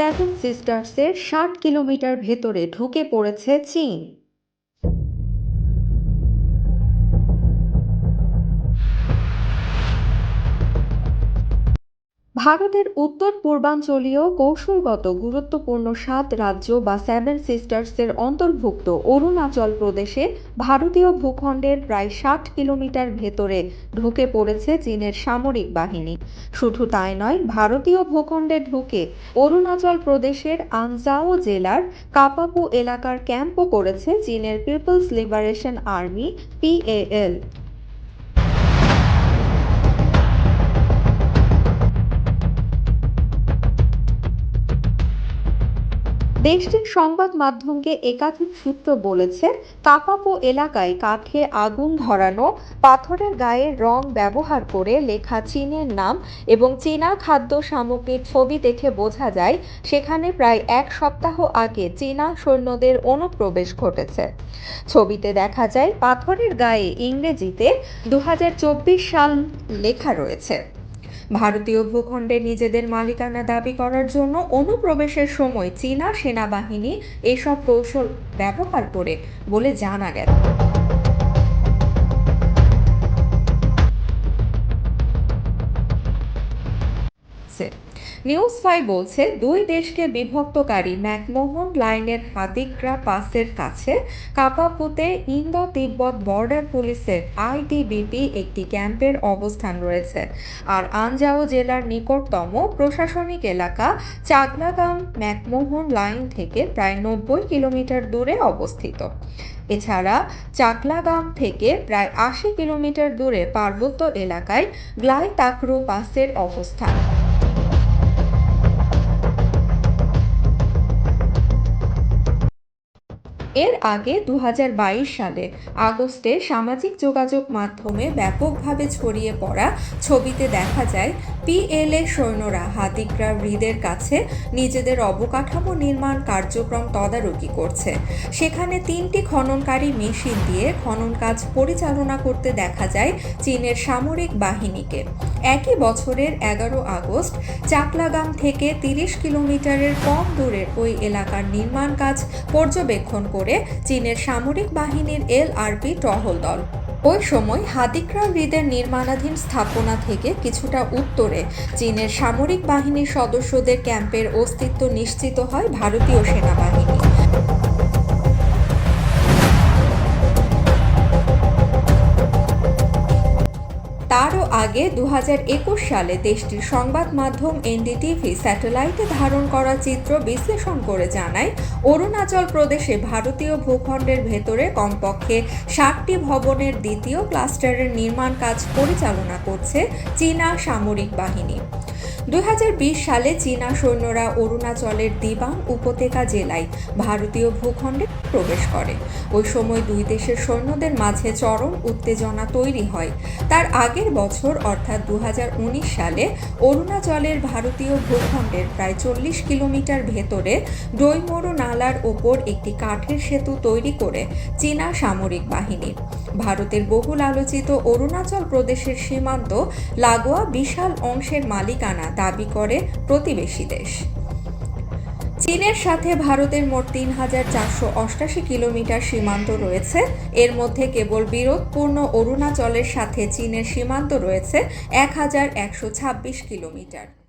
Seven সিস্টার্সের ষাট kilometre ভেতরে ঢুকে পড়েছে চীন। ভারতের উত্তর পূর্বাঞ্চলীয় কৌশলগত গুরুত্বপূর্ণ সাত রাজ্য বা সেভেন সিস্টার্সের অন্তর্ভুক্ত অরুণাচল প্রদেশে ভারতীয় ভূখণ্ডের প্রায় ষাট কিলোমিটার ভেতরে ঢুকে পড়েছে চীনের সামরিক বাহিনী। শুধু তাই নয়, ভারতীয় ভূখণ্ডে ঢুকে অরুণাচল প্রদেশের আনজাও জেলার কাপাপু এলাকার ক্যাম্পও করেছে চীনের পিপলস লিবারেশন আর্মি পিএএল দেশটির সংবাদ মাধ্যমকে একাধিক সূত্র বলেছে, কাপাপো এলাকায় কাঠে আগুন ধরানো, পাথরের গায়ে রং ব্যবহার করে লেখা চীনের নাম এবং চীনা খাদ্য সামগ্রীর ছবি দেখে বোঝা যায়, সেখানে প্রায় এক সপ্তাহ আগে চীনা সৈন্যদের অনুপ্রবেশ ঘটেছে। ছবিতে দেখা যায়, পাথরের গায়ে ইংরেজিতে দু হাজার চব্বিশ সাল লেখা রয়েছে। ভারতীয় ভূখণ্ডে নিজেদের মালিকানা দাবি করার জন্য অনুপ্রবেশের সময় চীনা সেনাবাহিনী এসব কৌশল ব্যবহার করে বলে জানা গেছে। নিউজ ফাইভ বলছে, দুই দেশকে বিভক্তকারী ম্যাকমোহন লাইনের হাতিগ্রা পাসের কাছে কাপাপুতে ইন্দো তিব্বত বর্ডার পুলিশের আইটিবিপি একটি ক্যাম্পের অবস্থান রয়েছে। আর আনজাও জেলার নিকটতম প্রশাসনিক এলাকা চাকলাগাম ম্যাকমোহন লাইন থেকে প্রায় নব্বই কিলোমিটার দূরে অবস্থিত। এছাড়া চাকলাগাম থেকে প্রায় আশি কিলোমিটার দূরে পার্বত্য এলাকায় গ্লাই তাকরু পাসের অবস্থান। এর আগে দু বাইশ সালে আগস্টে সামাজিক যোগাযোগ মাধ্যমে ব্যাপকভাবে ছড়িয়ে পড়া ছবিতে দেখা যায় পিএলএ সৈন্যরা হাতিগ্রা হ্রদের কাছে নিজেদের অবকাঠামো নির্মাণ কার্যক্রম তদারকি করছে। সেখানে তিনটি খননকারী মেশিন দিয়ে খনন কাজ পরিচালনা করতে দেখা যায় চীনের সামরিক বাহিনীকে। একই বছরের এগারো আগস্ট চাকলাগাম থেকে তিরিশ কিলোমিটারের কম দূরের ওই এলাকার নির্মাণ কাজ পর্যবেক্ষণ করে চীনের সামরিক বাহিনীর এল এলআরপি টহল দল। ওই সময় হাতিক্রা হ্রদের নির্মাণাধীন স্থাপনা থেকে কিছুটা উত্তরে চীনের সামরিক বাহিনীর সদস্যদের ক্যাম্পের অস্তিত্ব নিশ্চিত হয় ভারতীয় সেনাবাহিনী। তারও আগে দু হাজার একুশ সালে দেশটির সংবাদ মাধ্যম এনডিটিভি স্যাটেলাইটে ধারণ করা চিত্র বিশ্লেষণ করে জানায়, অরুণাচল প্রদেশে ভারতীয় ভূখণ্ডের ভেতরে কমপক্ষে ষাটটি ভবনের দ্বিতীয় ক্লাস্টারের নির্মাণ কাজ পরিচালনা করছে চীনা সামরিক বাহিনী। দু হাজার বিশ সালে চীনা সৈন্যরা অরুণাচলের দিবাং উপত্যকা জেলায় ভারতীয় ভূখণ্ডে প্রবেশ করে। ওই সময় দুই দেশের সৈন্যদের মাঝে চরম উত্তেজনা তৈরি হয়। তার আগের বছর, অর্থাৎ দু হাজার উনিশ সালে, অরুণাচলের ভারতীয় ভূখণ্ডের প্রায় চল্লিশ কিলোমিটার ভেতরে ডৈমরু নালার ওপর একটি কাঠের সেতু তৈরি করে চীনা সামরিক বাহিনী। ভারতের বহুল আলোচিত অরুণাচল প্রদেশের সীমান্ত লাগোয়া বিশাল অংশের মালিকানা দাবি করে প্রতিবেশী দেশ। চীনের সাথে ভারতের মোট তিন হাজার চারশো অষ্টাশি কিলোমিটার সীমান্ত রয়েছে। এর মধ্যে কেবল বিরোধপূর্ণ অরুণাচলের সাথে চীনের সীমান্ত রয়েছে এক হাজার একশো ছাব্বিশ কিলোমিটার।